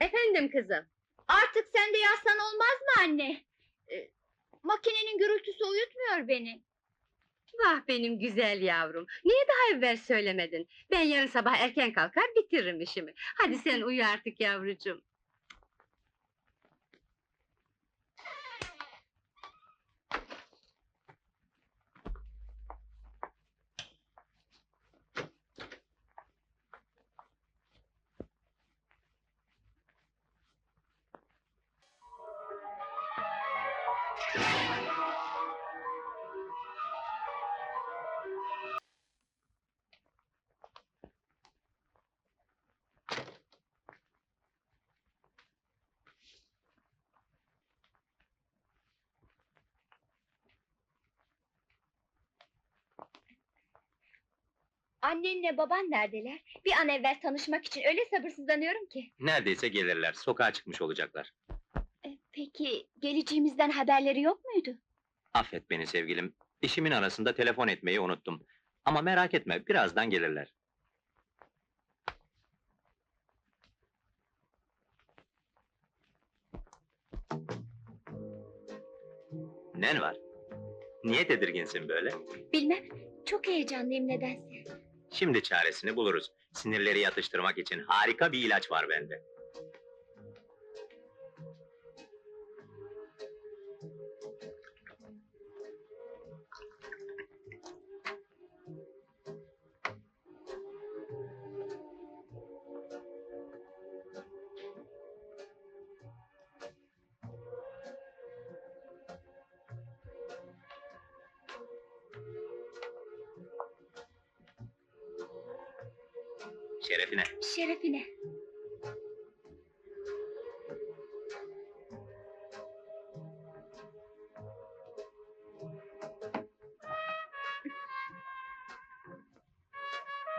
Efendim kızım. Artık sen de yazsan olmaz mı anne? Ee, makinenin gürültüsü uyutmuyor beni. Vah benim güzel yavrum. Niye daha evvel söylemedin? Ben yarın sabah erken kalkar bitiririm işimi. Hadi sen uyu artık yavrucuğum. Annenle baban neredeler? Bir an evvel tanışmak için öyle sabırsızlanıyorum ki. Neredeyse gelirler, sokağa çıkmış olacaklar. Ee, peki geleceğimizden haberleri yok muydu? Affet beni sevgilim, işimin arasında telefon etmeyi unuttum. Ama merak etme, birazdan gelirler. Nen var? Niye tedirginsin böyle? Bilmem. Çok heyecanlıyım nedense. Şimdi çaresini buluruz. Sinirleri yatıştırmak için harika bir ilaç var bende. Şerefine. Şerefine.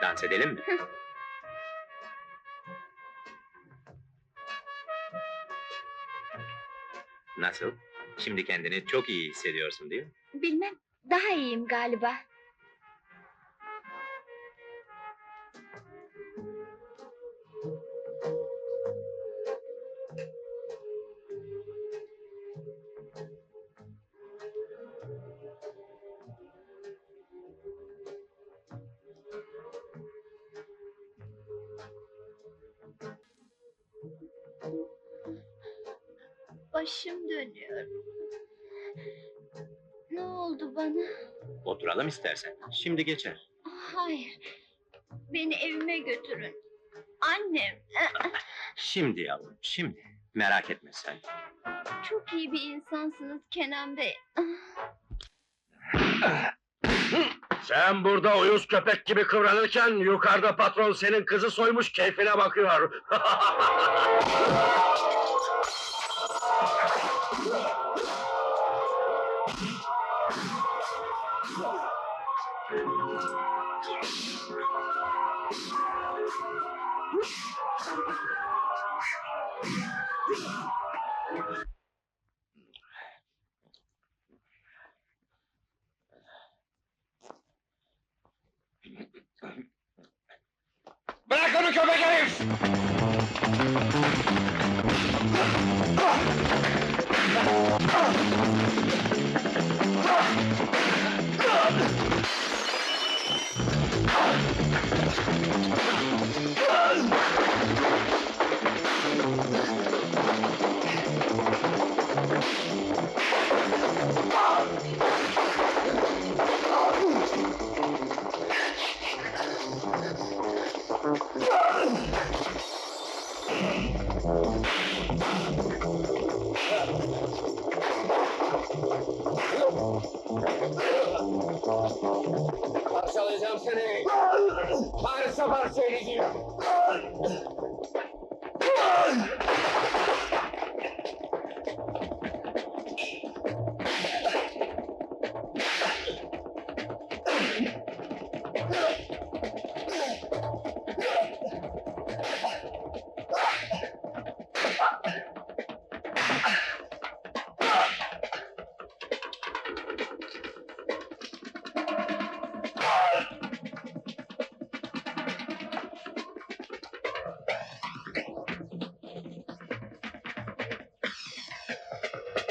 Dans edelim mi? Nasıl? Şimdi kendini çok iyi hissediyorsun değil mi? Bilmem. Daha iyiyim galiba. Başım dönüyor. Ne oldu bana? Oturalım istersen. Şimdi geçer. Hayır. Beni evime götürün. Annem. Şimdi yavrum, şimdi. Merak etme sen. Çok iyi bir insansınız Kenan Bey. Sen burada uyuz köpek gibi kıvranırken yukarıda patron senin kızı soymuş keyfine bakıyor. Bırak onu köpek herif! Parçalayacağım seni! Paris'e parça edeceğim!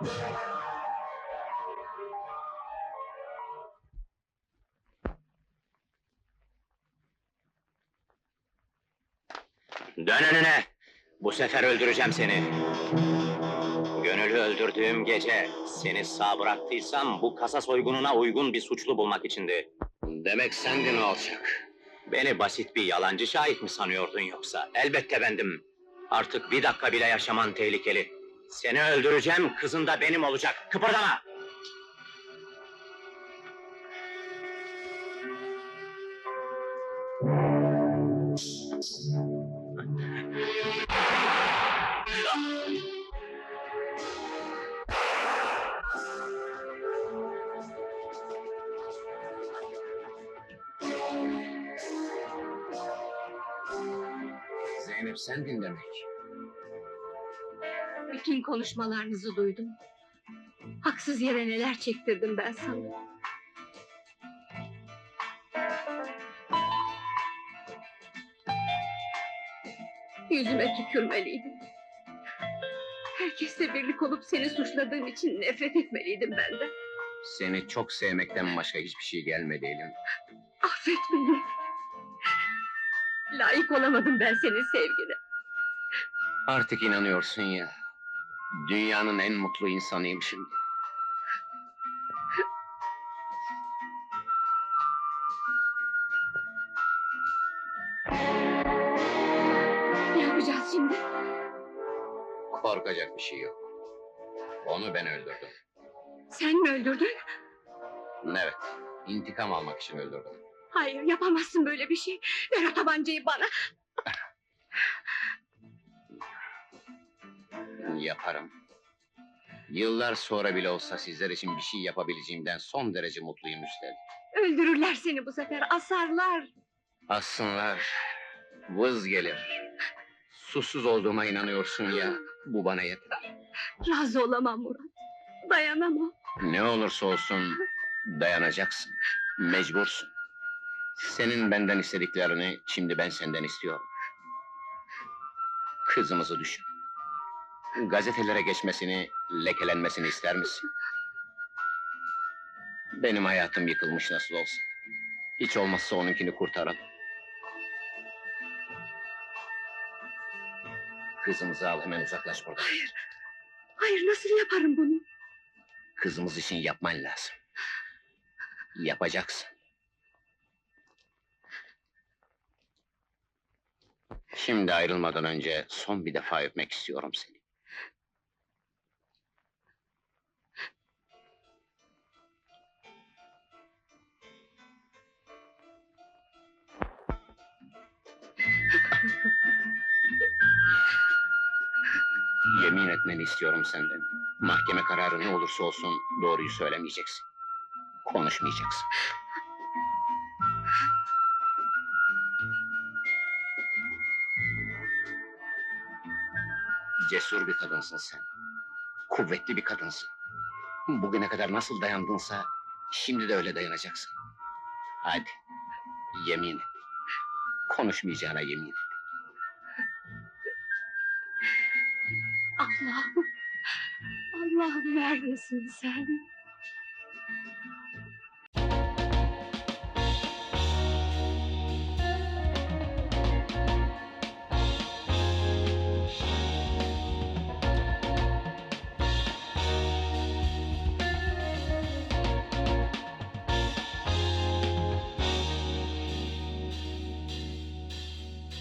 Dön önüne! Bu sefer öldüreceğim seni. Gönül'ü öldürdüğüm gece seni sağ bıraktıysam bu kasa soygununa uygun bir suçlu bulmak içindi. Demek sendin o alçak. Beni basit bir yalancı şahit mi sanıyordun yoksa? Elbette bendim. Artık bir dakika bile yaşaman tehlikeli. Seni öldüreceğim, kızın da benim olacak. Kıpırdama! Zeynep sendin demek. Bütün konuşmalarınızı duydum. Haksız yere neler çektirdim ben sana. Yüzüme tükürmeliydim. Herkesle birlik olup seni suçladığım için nefret etmeliydim benden. Seni çok sevmekten başka hiçbir şey gelmedi elim. Affet beni. Layık olamadım ben senin sevgine. Artık inanıyorsun ya. Dünyanın en mutlu insanıyım şimdi. Ne yapacağız şimdi? Korkacak bir şey yok. Onu ben öldürdüm. Sen mi öldürdün? Evet, intikam almak için öldürdüm. Hayır yapamazsın böyle bir şey. Ver o tabancayı bana. Yaparım. Yıllar sonra bile olsa sizler için bir şey yapabileceğimden son derece mutluyum üstelik. Öldürürler seni bu sefer. Asarlar. Aslınlar, vız gelir. Susuz olduğuma inanıyorsun ya, bu bana yeter. Razı olamam Murat. Dayanamam. Ne olursa olsun dayanacaksın, mecbursun. Senin benden istediklerini şimdi ben senden istiyorum. Kızımızı düşün. Gazetelere geçmesini, lekelenmesini ister misin? Benim hayatım yıkılmış nasıl olsa. Hiç olmazsa onunkini kurtaralım. Kızımızı al hemen uzaklaş buradan. Hayır. Hayır nasıl yaparım bunu? Kızımız için yapman lazım. Yapacaksın. Şimdi ayrılmadan önce son bir defa öpmek istiyorum seni. Yemin etmeni istiyorum senden. Mahkeme kararı ne olursa olsun doğruyu söylemeyeceksin. Konuşmayacaksın. Cesur bir kadınsın sen. Kuvvetli bir kadınsın. Bugüne kadar nasıl dayandınsa şimdi de öyle dayanacaksın. Hadi yemin et. Konuşmayacağına yemin et. Allah'ım. Allah'ım neredesin sen?